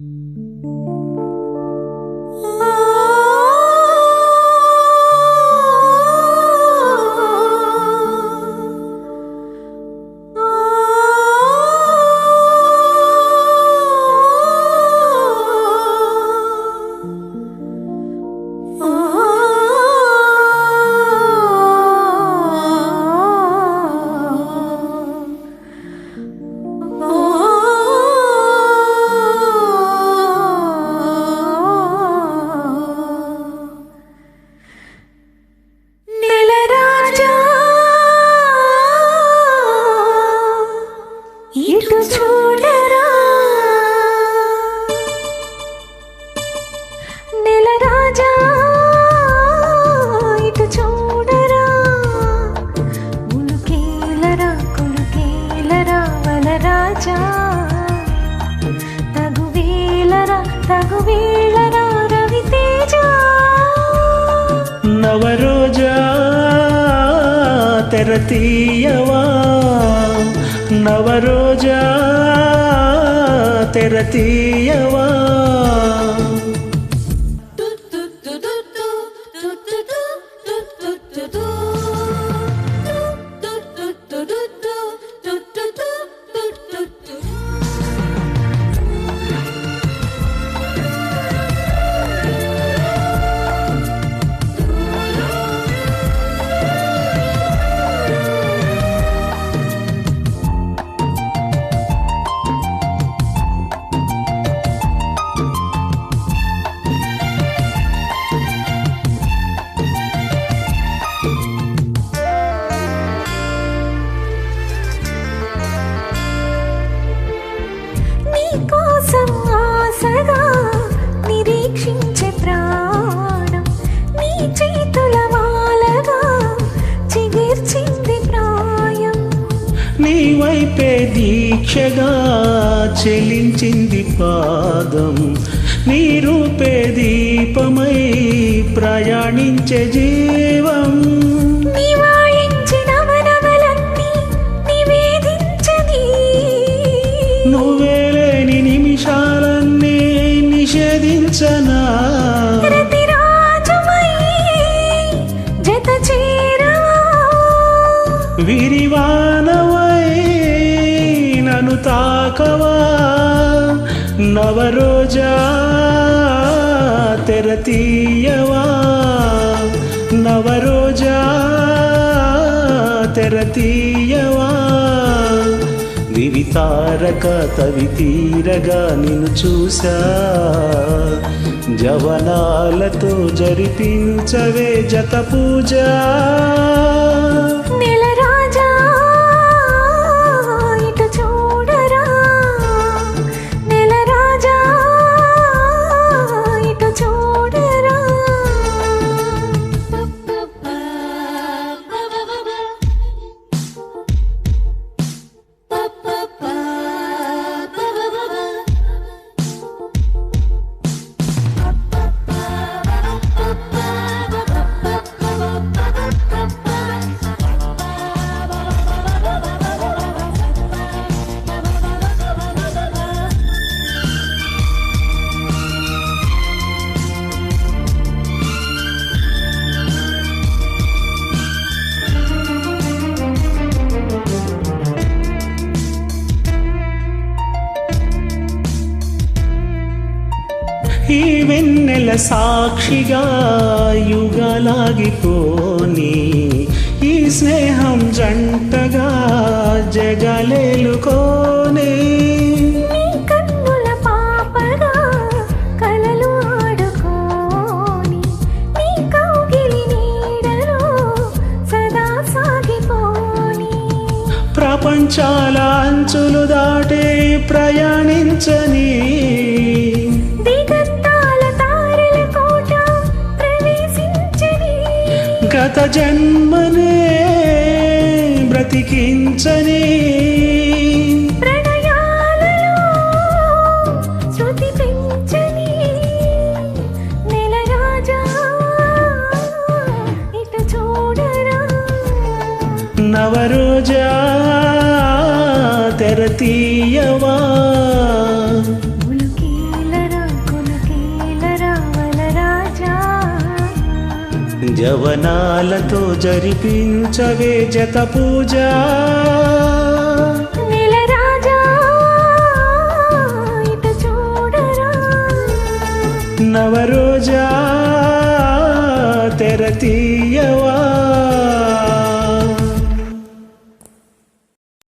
Mm-hmm. నవరోజా తెరతీయవా? నవరోజా తెరతీయవా? వైపే దీక్షగా చెలించింది పాదం. నీ రూపే దీపమై ప్రయాణించే జీవం. నివాళించిన వనవలన్నీ నివేదించని నువ్వే లేని నిమిషాలన్నీ నిషేధించనా? రతిరాజమై జత చేరవా విరివానవై నన్ను తాకవా? నవరోజా తెరతీయవా నవరోజా తెరతీయవా వివితారక తవి తీరగా నిన్ను చూసా. జవనాలతో జరిపించవే జత పూజ. నెలరాజా వెన్నెల సాక్షిగా యుగలాగిపోని ఈ స్నేహం జంటగా జగలేలుకోని. ప్రపంచాల అంచులు దాటే ప్రయాణించని గత జన్మనే బ్రతికించని నవరోజా తెరతీయవా జవనాలతో జరిపించవే జత పూజ. నవరోజా తెర తీయవా?